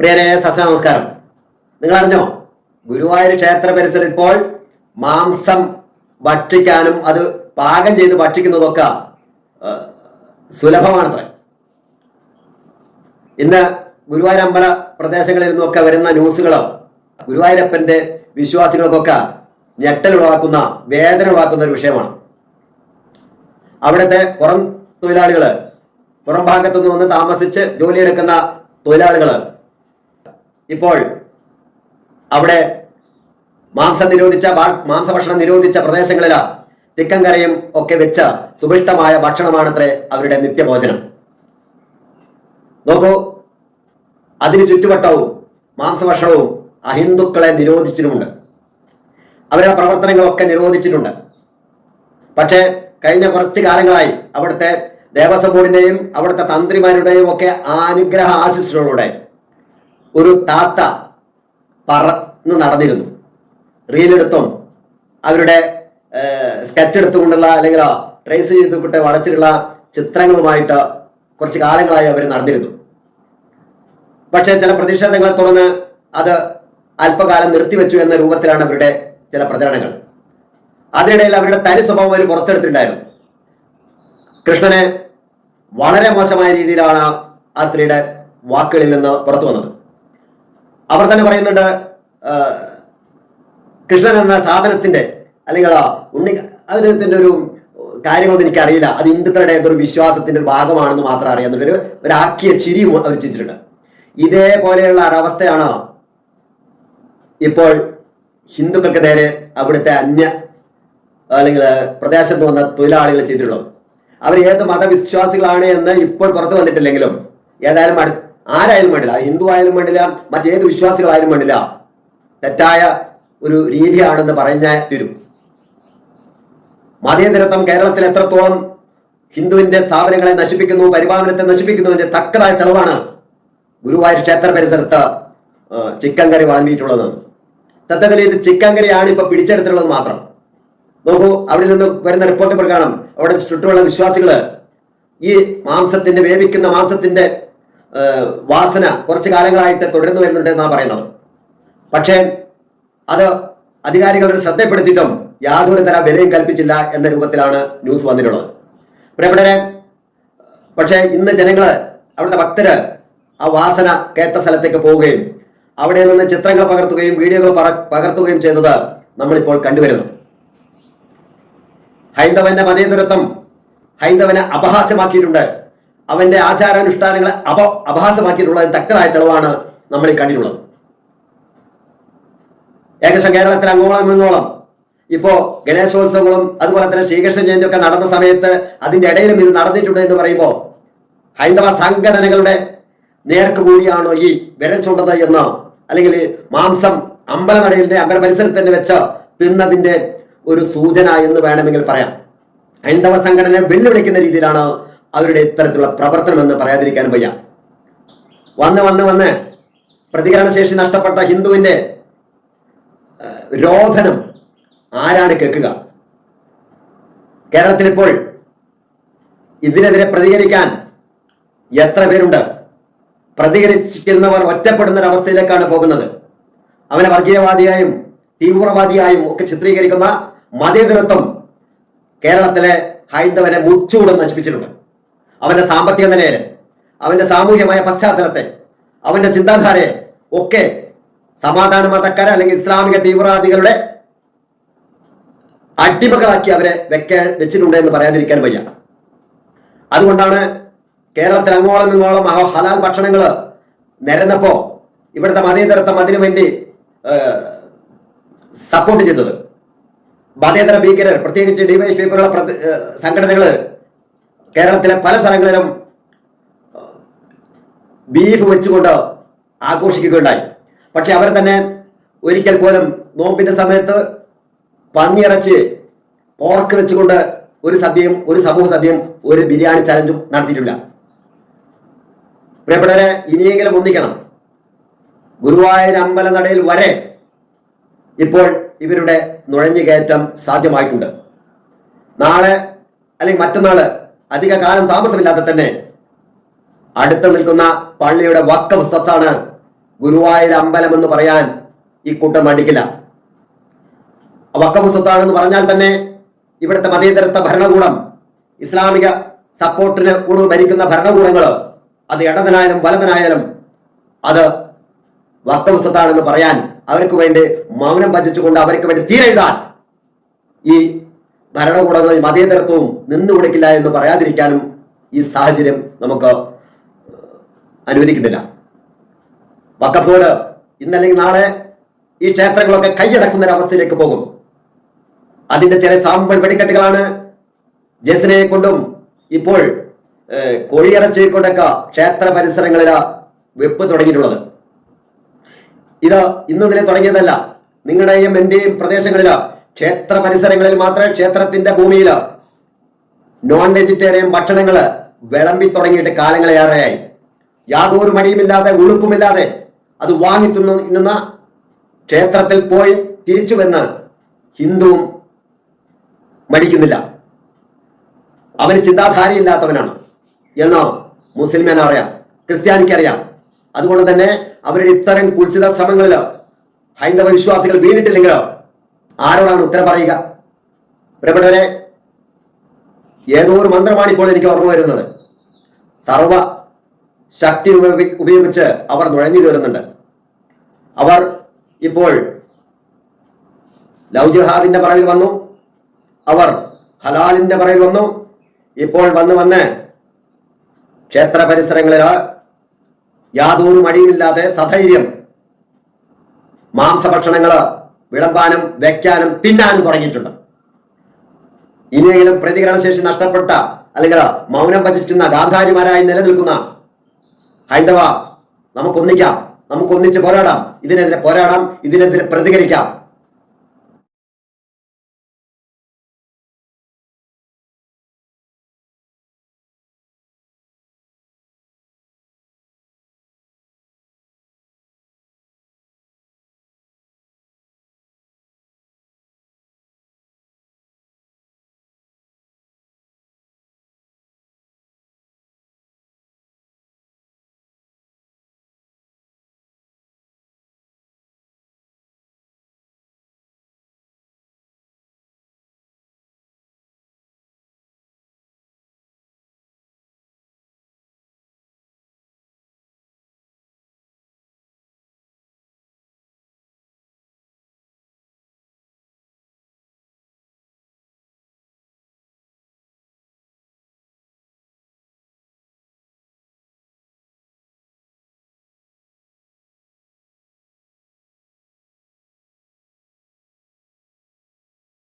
പ്രിയരെ സസ്യ നമസ്കാരം നിങ്ങൾ അറിഞ്ഞോ ഗുരുവായൂർ ക്ഷേത്ര പരിസരം ഇപ്പോൾ മാംസം ഭക്ഷിക്കാനും അത് പാകം ചെയ്ത് ഭക്ഷിക്കുന്നതൊക്കെ സുലഭമാണത്രേ. ഇന്ന് ഗുരുവായൂർ അമ്പല പ്രദേശങ്ങളിൽ നിന്നൊക്കെ വരുന്ന ന്യൂസുകളോ ഗുരുവായൂരപ്പന്റെ വിശ്വാസികൾക്കൊക്കെ ഞെട്ടൽ ഉളവാക്കുന്ന വേദന ഉളവാക്കുന്ന ഒരു വിഷയമാണ്. അവിടുത്തെ പുറം തൊഴിലാളികൾ പുറം ഭാഗത്തുനിന്ന് വന്ന് താമസിച്ച് ജോലിയെടുക്കുന്ന തൊഴിലാളികൾ ഇപ്പോൾ അവിടെ മാംസം നിരോധിച്ച മാംസഭക്ഷണം നിരോധിച്ച പ്രദേശങ്ങളിൽ ചിക്കൻ കറിയും ഒക്കെ വെച്ച സുഭിഷ്ടമായ ഭക്ഷണമാണത്രേ അവരുടെ നിത്യഭോജനം. നോക്കൂ അതിന് ചുറ്റുവട്ടവും മാംസഭക്ഷണവും അഹിന്ദുക്കളെ നിരോധിച്ചിട്ടുമുണ്ട്. അവരുടെ പ്രവർത്തനങ്ങളൊക്കെ നിരോധിച്ചിട്ടുണ്ട്. പക്ഷേ കഴിഞ്ഞ കുറച്ച് കാലങ്ങളായി അവിടുത്തെ ദേവസ്വം ബോർഡിന്റെയും അവിടുത്തെ തന്ത്രിമാരുടെയും ഒക്കെ അനുഗ്രഹ ആശിസുകളോടെ ഒരു താത്ത പറന്ന് നടന്നിരുന്നു. റീലെടുത്തും അവരുടെ സ്കെച്ച് എടുത്തുകൊണ്ടുള്ള അല്ലെങ്കിൽ ട്രേസ് ചെയ്തുകൊണ്ട് വളച്ചിട്ടുള്ള ചിത്രങ്ങളുമായിട്ട് കുറച്ച് കാലങ്ങളായി അവർ നടന്നിരുന്നു. പക്ഷേ ചില പ്രതിഷേധങ്ങളെ തുടർന്ന് അത് അല്പകാലം നിർത്തിവെച്ചു എന്ന രൂപത്തിലാണ് അവരുടെ ചില പ്രചരണങ്ങൾ. അതിനിടയിൽ അവരുടെ തനി സ്വഭാവം അവർ പുറത്തെടുത്തിട്ടുണ്ടായിരുന്നു. കൃഷ്ണനെ വളരെ മോശമായ രീതിയിലാണ് ആ സ്ത്രീയുടെ വാക്കുകളിൽ നിന്ന് പുറത്തു വന്നത് അവർ തന്നെ പറയുന്നുണ്ട് കൃഷ്ണൻ എന്ന സാധനത്തിന്റെ അല്ലെങ്കിൽ ഉണ്ണി അതിന്റെ ഒരു കാര്യങ്ങളൊന്നും എനിക്കറിയില്ല. അത് ഹിന്ദുക്കളുടെ ഏതൊരു വിശ്വാസത്തിന്റെ ഒരു ഭാഗമാണെന്ന് മാത്രം അറിയാന്നുള്ളൊരു ഒരു ഒരു ആക്കിയ ചിരിയും അവർ ചിരിച്ചിട്ടുണ്ട്. ഇതേപോലെയുള്ള ഒരവസ്ഥയാണ് ഇപ്പോൾ ഹിന്ദുക്കൾക്ക് നേരെ അവിടുത്തെ അന്യ അല്ലെങ്കിൽ പ്രദേശത്ത് വന്ന തൊഴിലാളികൾ ചെയ്തിട്ടുള്ളത് അവർ ഏത് മതവിശ്വാസികളാണ് എന്ന് ഇപ്പോൾ പുറത്തു വന്നിട്ടില്ലെങ്കിലും ഏതായാലും ആരായാലും വേണ്ടില്ല. ഹിന്ദു ആയാലും വേണ്ടില്ല മറ്റേത് വിശ്വാസികളായാലും വേണ്ടില്ല. തെറ്റായ ഒരു രീതിയാണെന്ന് പറഞ്ഞ തീരും. മതേതരത്വം കേരളത്തിൽ എത്രത്തോളം ഹിന്ദുവിന്റെ സ്ഥാപനങ്ങളെ നശിപ്പിക്കുന്നു പരിപാലനത്തെ നശിപ്പിക്കുന്നതിന്റെ തക്കതായ തെളിവാണ് ഗുരുവായൂർ ക്ഷേത്ര പരിസരത്ത് ചിക്കൻ കറി വിളമ്പിയിട്ടുള്ളത്. സത്യത്തിൽ ഇത് ചിക്കൻ കറിയാണ് ഇപ്പൊ പിടിച്ചെടുത്തിട്ടുള്ളത് മാത്രം. നോക്കൂ അവിടെ നിന്ന് വരുന്ന റിപ്പോർട്ട് പ്രകാരം അവിടെ ചുറ്റുമുള്ള വിശ്വാസികൾ ഈ മാംസത്തിന്റെ വേവിക്കുന്ന മാംസത്തിന്റെ വാസന കുറച്ചു കാലങ്ങളായിട്ട് തുടർന്നു വരുന്നുണ്ട് എന്നാണ് പറയുന്നത്. പക്ഷേ അത് അധികാരികളുടെ ശ്രദ്ധപ്പെടുത്തിയിട്ടും യാതൊരു തര വിലയും കൽപ്പിച്ചില്ല എന്ന രൂപത്തിലാണ് ന്യൂസ് വന്നിട്ടുള്ളത്. പ്രിയപ്പെട്ടവരെ പക്ഷേ ഇന്ന് ജനങ്ങൾ അവിടുത്തെ ഭക്തര് ആ വാസന കേട്ട സ്ഥലത്തേക്ക് പോവുകയും അവിടെ നിന്ന് ചിത്രങ്ങൾ പകർത്തുകയും വീഡിയോകൾ പകർത്തുകയും ചെയ്തത് നമ്മളിപ്പോൾ കണ്ടുവരുന്നു. ഹൈന്ദവന്റെ മതേതരത്വം ഹൈന്ദവനെ അപഹാസ്യമാക്കിയിട്ടുണ്ട് അവന്റെ ആചാരാനുഷ്ഠാനങ്ങളെ അപ അപഹാസമാക്കിയിട്ടുള്ള തക്കതായ തെളിവാണ് നമ്മൾ ഈ കണ്ടിട്ടുള്ളത്. ഏകദേശം കേരളത്തിൽ അങ്ങോളം ഇങ്ങോളം. ഇപ്പോ ഗണേശോത്സവങ്ങളും അതുപോലെ തന്നെ ശ്രീകൃഷ്ണ ജയന്തി ഒക്കെ നടന്ന സമയത്ത് അതിന്റെ ഇടയിലും ഇത് നടന്നിട്ടുണ്ട് എന്ന് പറയുമ്പോൾ ഹൈന്ദവ സംഘടനകളുടെ നേർക്ക് കൂടിയാണോ ഈ വിരൽ ചൂണ്ടത് എന്ന് അല്ലെങ്കിൽ മാംസം അമ്പലനടയിലെ അമ്പല പരിസരത്ത് തന്നെ വെച്ച് തിന്നതിന്റെ ഒരു സൂചന എന്ന് വേണമെങ്കിൽ പറയാം. ഹൈന്ദവ സംഘടനയെ വെല്ലുവിളിക്കുന്ന രീതിയിലാണ് അവരുടെ ഇത്തരത്തിലുള്ള പ്രവർത്തനം എന്ന് പറയാതിരിക്കാൻ വയ്യ. വന്ന് വന്ന് വന്ന് പ്രതികരണശേഷി നഷ്ടപ്പെട്ട ഹിന്ദുവിന്റെ രോധനം ആരാണ് കേൾക്കുക? കേരളത്തിൽ ഇപ്പോൾ ഇതിനെതിരെ പ്രതികരിക്കാൻ എത്ര പേരുണ്ട്? പ്രതികരിച്ചിരുന്നവർ ഒറ്റപ്പെടുന്ന ഒരവസ്ഥയിലേക്കാണ് പോകുന്നത്. അവനെ വർഗീയവാദിയായും തീവ്രവാദിയായും ഒക്കെ ചിത്രീകരിക്കുന്ന മതേതരത്വം കേരളത്തിലെ ഹൈന്ദവനെ മുച്ചൂടും നശിപ്പിച്ചിട്ടുണ്ട്. അവന്റെ സാമ്പത്തിക നിലയെ അവന്റെ സാമൂഹ്യമായ പശ്ചാത്തലത്തെ അവന്റെ ചിന്താധാരയെ ഒക്കെ സമാധാന മതക്കാരെ അല്ലെങ്കിൽ ഇസ്ലാമിക തീവ്രവാദികളുടെ അടിമകളാക്കി അവരെ വെക്കാൻ വെച്ചിട്ടുണ്ട് എന്ന് പറയാതിരിക്കാൻ വയ്യ. അതുകൊണ്ടാണ് കേരളത്തിൽ അങ്ങോളം ഇങ്ങോളം ഹലാൽ ഭക്ഷണങ്ങൾ നിരന്നപ്പോ ഇവിടുത്തെ മതേതരത്വം അതിനു വേണ്ടി സപ്പോർട്ട് ചെയ്തത്. മതേതര ഭീകരർ പ്രത്യേകിച്ച് ഡിവൈഎഫ്ഐ പോലുള്ള സംഘടനകൾ കേരളത്തിലെ പല സ്ഥലങ്ങളിലും ബീഫ് വെച്ചുകൊണ്ട് ആഘോഷിക്കുകയുണ്ടായി. പക്ഷെ അവർ തന്നെ ഒരിക്കൽ പോലും നോമ്പിന്റെ സമയത്ത് പന്നിയിറച്ചി പോർക്ക് വെച്ചുകൊണ്ട് ഒരു സദ്യയും ഒരു സമൂഹ സദ്യയും ഒരു ബിരിയാണി ചലഞ്ചും നടത്തിയിട്ടില്ല. പ്രിയപ്പെട്ടവരെ ഇനിയെങ്കിലും ഒന്നിക്കണം. ഗുരുവായൂർ അമ്പലനടയിൽ വരെ ഇപ്പോൾ ഇവരുടെ നുഴഞ്ഞുകയറ്റം സാധ്യമായിട്ടുണ്ട്. നാളെ അല്ലെങ്കിൽ മറ്റന്നാൾ അധിക കാലം താമസമില്ലാതെ തന്നെ അടുത്ത് നിൽക്കുന്ന പള്ളിയുടെ വക്ക പുസ്തത്താണ് ഗുരുവായൂർ അമ്പലം എന്ന് പറയാൻ ഈ കൂട്ടം മടിക്കില്ല. വക്കഫ് സ്വത്താണെന്ന് പറഞ്ഞാൽ തന്നെ ഇവിടുത്തെ മതേതരത്വ ഭരണകൂടം ഇസ്ലാമിക സപ്പോർട്ടിന് കൂടുതൽ ഭരിക്കുന്ന ഭരണകൂടങ്ങൾ അത് ഇടതനായാലും വലതനായാലും അത് വക്കഫ് സ്വത്താണെന്ന് പറയാൻ അവർക്ക് വേണ്ടി മൗനം ഭജിച്ചുകൊണ്ട് അവർക്ക് വേണ്ടി തീരെഴുതാൻ ഈ ഭരണകൂടങ്ങളിൽ മതേതരത്വവും നിന്നു കൊടുക്കില്ല എന്ന് പറയാതിരിക്കാനും ഈ സാഹചര്യം നമുക്ക് അനുവദിക്കുന്നില്ല. വക്കഫോട് ഇന്നല്ലെങ്കിൽ നാളെ ഈ ക്ഷേത്രങ്ങളൊക്കെ കൈയടക്കുന്ന ഒരവസ്ഥയിലേക്ക് പോകും. അതിന്റെ ചില സാമ്പിൾ വെടിക്കെട്ടുകളാണ് ജസ്നയെ കൊണ്ടും ഇപ്പോൾ കോഴിയിറച്ചി കൊണ്ടൊക്കെ ക്ഷേത്ര പരിസരങ്ങളിൽ വെപ്പ് തുടങ്ങിയിട്ടുള്ളത്. ഇത് ഇന്ന് ഇതിലെ തുടങ്ങിയതല്ല നിങ്ങളുടെയും എന്റെയും പ്രദേശങ്ങളിൽ ക്ഷേത്ര പരിസരങ്ങളിൽ മാത്രമേ ക്ഷേത്രത്തിന്റെ ഭൂമിയിൽ നോൺ വെജിറ്റേറിയൻ ഭക്ഷണങ്ങൾ വിളമ്പി തുടങ്ങിയിട്ട് കാലങ്ങളേറെയായി യാതൊരു മടിയുമില്ലാതെ ഉളുപ്പുമില്ലാതെ അത് വാങ്ങി തിന്നു- തിന്നുന്ന ക്ഷേത്രത്തിൽ പോയി തിരിച്ചു വന്ന് ഹിന്ദുവും മടിക്കുന്നില്ല. അവന് ചിന്താധാരയില്ലാത്തവനാണ്. എന്നോ മുസ്ലിമിന് അറിയാം ക്രിസ്ത്യാനിക്ക് അറിയാം അതുകൊണ്ട് തന്നെ അവരുടെ ഇത്തരം കുൽസിത ശ്രമങ്ങളിൽ ഹൈന്ദവ വിശ്വാസികൾ വീണിട്ടില്ലെങ്കിൽ ആരോടാണ് ഉത്തരം പറയുക? പ്രിയപ്പെട്ടവരെ ഏതോ ഒരു മന്ത്രമാണ് ഇപ്പോൾ എനിക്ക് ഓർമ്മ വരുന്നത്. സർവ ശക്തി ഉപയോഗി- ഉപയോഗിച്ച് അവർ നുഴഞ്ഞു കയറുന്നുണ്ട്. അവർ ഇപ്പോൾ ലവ് ജിഹാദിന്റെ പറവിൽ വന്നു. അവർ ഹലാലിന്റെ പറവിൽ വന്നു. ഇപ്പോൾ വന്ന് വന്ന് ക്ഷേത്ര പരിസരങ്ങളിൽ യാതൊരു മടിയുമില്ലാതെ സധൈര്യം മാംസഭക്ഷണങ്ങൾ വിളമ്പാനും വെക്കാനും തിന്നാനും തുടങ്ങിയിട്ടുണ്ട്. ഇനിയെങ്കിലും പ്രതികരണശേഷി നഷ്ടപ്പെട്ട അല്ലെങ്കിൽ മൗനം ഭജിക്കുന്ന ഗാന്ധാരിമാരായി നിലനിൽക്കുന്ന ഹൈന്ദവ നമുക്കൊന്നിക്കാം നമുക്കൊന്നിച്ച് പോരാടാം. ഇതിനെതിരെ പോരാടാം ഇതിനെതിരെ പ്രതികരിക്കാം.